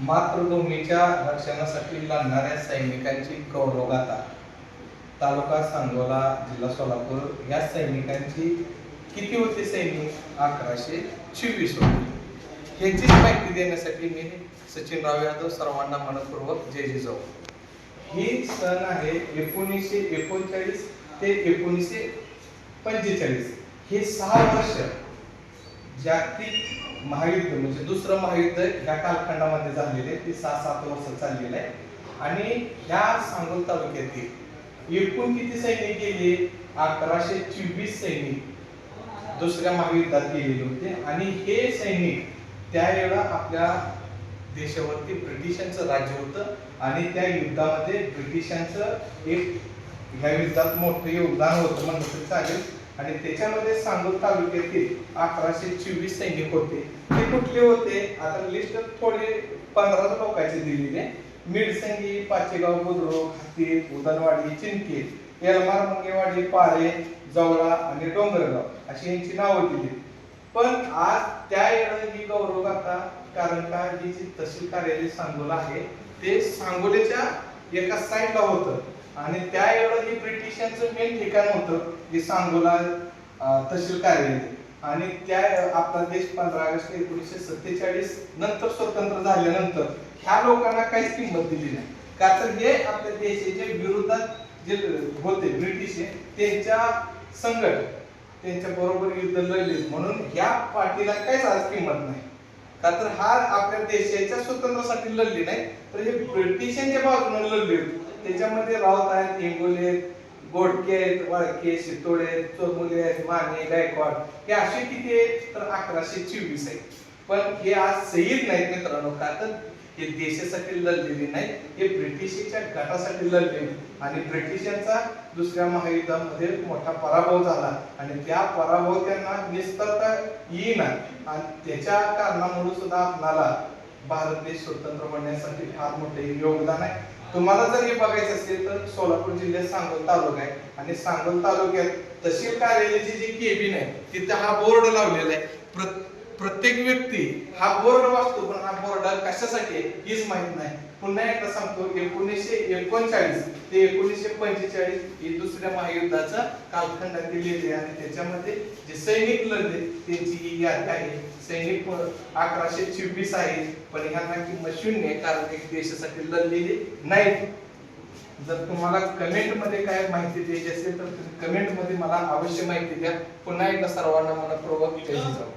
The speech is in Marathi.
मातृभूमीच्या रक्षणासाठी लढणाऱ्या सैनिकांची गौरवगाथा तालुका सांगोला जिल्हा सोलापूर या सैनिकांची किती होते सैनिक? अकराशे चोवीस होते. ह्याचीच माहिती देण्यासाठी मी सचिनराव यादव सर्वांना मनपूर्वक जय जिजाऊ ही सण आहे एकोणीसशे एकोणचाळीस ते एकोणीसशे पंचेचाळीस. हे सहा वर्ष जागतिक महायुद्ध म्हणजे दुसरं महायुद्ध या कालखंडामध्ये झालेले ते सहा सात वर्ष चाललेलं आहे. आणि ह्या सांगोल तालुक्यातील एकूण किती सैनिक गेले? अकराशे चोवीस सैनिक दुसऱ्या महायुद्धात गेलेले होते. आणि हे सैनिक त्यावेळेला आपल्या देशावरती ब्रिटिशांचं राज्य होतं. आणि त्या युद्धामध्ये ब्रिटिशांचं एक ह्या युद्धात मोठं योगदान होतं म्हणून चालेल. आणि त्याच्यामध्ये सांगोल तालुक्यातील अकराशे चोवीस सैनिक होते. ते कुठले होते? आता लिस्ट थोडे पंधरा लोकांचे दिलेले मिरसंगी पाचेगाव बुद्रुक हत्ती उदनवाडी चिंके येलमार मंगेवाडी पाळे जवळा आणि डोंगरगाव अशी यांची नावं दिली पण आज त्या येणं ही करता कारण का ही जी तहसील कार्यालय सांगोला आहे ते सांगोलेच्या एका साईडला होतं. आणि त्या एवढं ब्रिटिशांचं मेन ठिकाण होतं जे सांगोला तहसील कार्यालय. आणि त्या आपला देश पंधरा ऑगस्ट एकोणीसशे सत्तेचाळीस नंतर स्वतंत्र झाल्यानंतर ह्या लोकांना काहीच किंमत दिली नाही. का तर हे आपल्या देशाच्या विरोधात जे होते ब्रिटिश त्यांच्या संघट त्यांच्या बरोबर युद्ध लढले. म्हणून ह्या पार्टीला काहीच आज किंमत नाही. का तर हा आपल्या देशाच्या स्वतंत्रासाठी लढले नाही तर हे ब्रिटिशांच्या बाजूने लढले होते. त्याच्यामध्ये राऊत आहेत हिंगोले आहेत, गोडके आहेत वाळके शितोळे आहेत, चोरमुले आहेत माने गायकवाड. हे असे किती आहेत? तर अकराशे चोवीस आहेत. पण हे आज शहीद नाहीत मित्रांनो का तर हे देशासाठी लढलेले नाही हे ब्रिटिशच्या गटासाठी लढले आणि ब्रिटिशांचा दुसऱ्या महायुद्धामध्ये मोठा पराभव झाला. आणि त्या पराभव त्यांना निस्तरता येईना. आणि त्याच्या कारणामुळे सुद्धा आपणाला भारत देश स्वतंत्र होण्यासाठी फार मोठे योगदान आहे. तुम्हाला जर हे बघायचं असेल तर सोलापूर जिल्ह्यात सांगोल तालुका आहे. आणि सांगोल तालुक्यात तहसील कार्यालयाची जी केबिन आहे तिथे हा बोर्ड लावलेला आहे. प्र- प्रत्येक व्यक्ती हा बोर्ड वाचतो पण हा कशासाठी आहे हीच माहीत नाही. पुन्हा एकदा सांगतो एकोणीसशे एकोणचाळीस ते एकोणीसशे पंचेचाळीस हे दुसऱ्या महायुद्धाचा कालखंडात दिलेले आणि त्याच्यामध्ये जे सैनिक लढले त्यांची ही यादी आहे. सैनिक अकराशे चोवीस आहे. पण ह्यांना किंमत शून्य कारण एक देशासाठी लढलेले नाहीत. जर तुम्हाला कमेंटमध्ये काय माहिती द्यायची असेल तर तुम्ही कमेंटमध्ये मला अवश्य माहिती द्या. पुन्हा एकदा सर्वांना मला प्रभाव जाऊ